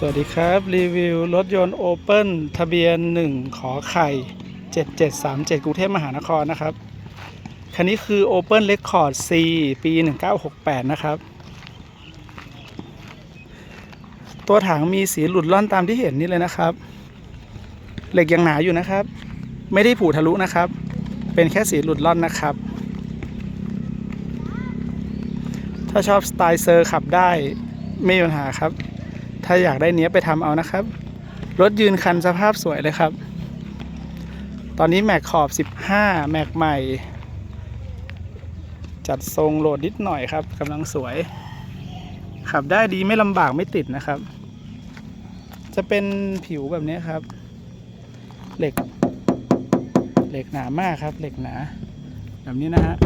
สวัสดีครับ รีวิวรถยนต์โอเปิลทะเบียน 1 ขอไข่ 7737 กรุงเทพมหานครนะครับ คันนี้คือ Open Record C ปี 1968 นะครับ ตัวถังมีสีหลุดล่อนตามที่เห็นนี่เลยนะครับ เหล็กยังหนาอยู่นะครับ ไม่ได้ผุทะลุนะครับ เป็นแค่สีหลุดล่อนนะครับ ถ้าชอบสไตล์เซอร์ขับได้ไม่มีปัญหาครับ ถ้าอยากได้เนี้ยไปทำเอานะครับ รถยืนคันสภาพสวยเลยครับ ตอนนี้แม็กขอบ 15 แม็กใหม่ จัดทรงโหลดนิดหน่อยครับกำลังสวย ขับได้ดีไม่ลำบากไม่ติดนะครับ จะเป็นผิวแบบนี้ครับ เหล็ก เหล็กหนามากครับ เหล็กหนา แบบนี้นะฮะ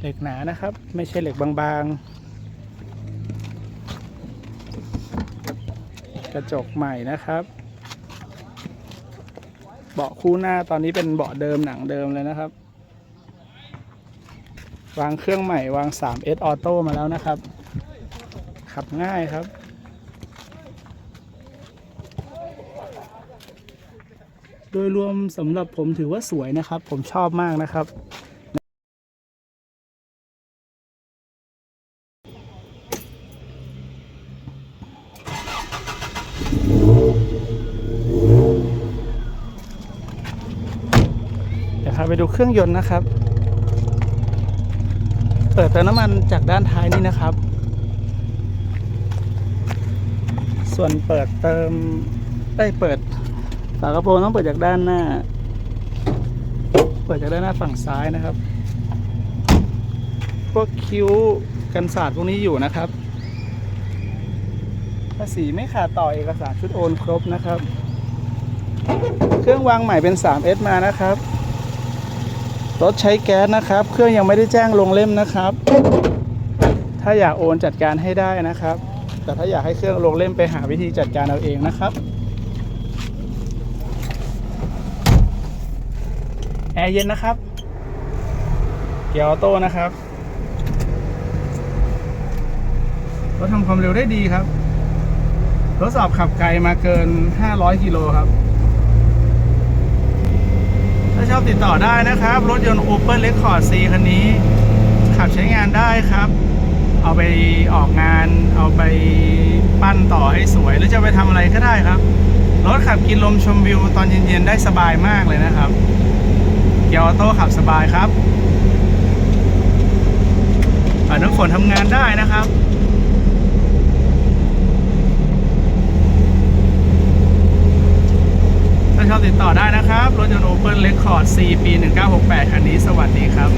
เหล็กหนานะครับ ไม่ใช่เหล็กบางๆ กระจกใหม่นะครับ เบาะคู่หน้าตอนนี้เป็นเบาะเดิมหนังเดิมเลยนะครับ วางเครื่องใหม่วาง 3S Auto มาแล้วนะครับ ขับง่ายครับโดยรวมสำหรับผมถือว่าสวยนะครับ ผมชอบมากนะครับ พาไปดูเครื่องยนต์นะครับ เปิดเติมน้ำมันจากด้านท้ายนี่นะครับ ส่วนเปิดเติมได้เปิดฝากระโปรงต้องเปิดจากด้านหน้า เปิดจากด้านหน้าฝั่งซ้ายนะครับ พวกคิ้วกันสาดพวกนี้อยู่นะครับ ภาษีไม่ขาดต่อเอกสารชุดโอนครบนะครับ เครื่องวางใหม่เป็น 3S มานะครับ รถใช้แก๊สนะครับ เครื่องยังไม่ได้แจ้งลงเล่มนะครับ ถ้าอยากโอนจัดการให้ได้นะครับ แต่ถ้าอยากให้เครื่องลงเล่มไปหาวิธีจัดการเอาเองนะครับแอร์เย็นนะครับ เกียร์ออโต้นะครับรถทำความเร็วได้ดีครับ ทดสอบขับไกลมาเกิน 500 กิโลครับาชอบติดต่อได้นะครับ รถยนต์ Open Record C คันนี้ ขับใช้งานได้ครับ เอาไปออกงาน เอาไปปั้นต่อให้สวย หรือจะไปทำอะไรก็ได้ครับ รถขับกินลมชมวิวตอนเย็นๆ ได้สบายมากเลยนะครับ เกียร์ออโต้ขับสบายครับอ่าน้ำฝนทำงานได้นะครับ ถ้าชอบ ติดต่อได้นะครับ รถยนต์ Open Record C ปี 1968 คันนี้ สวัสดีครับ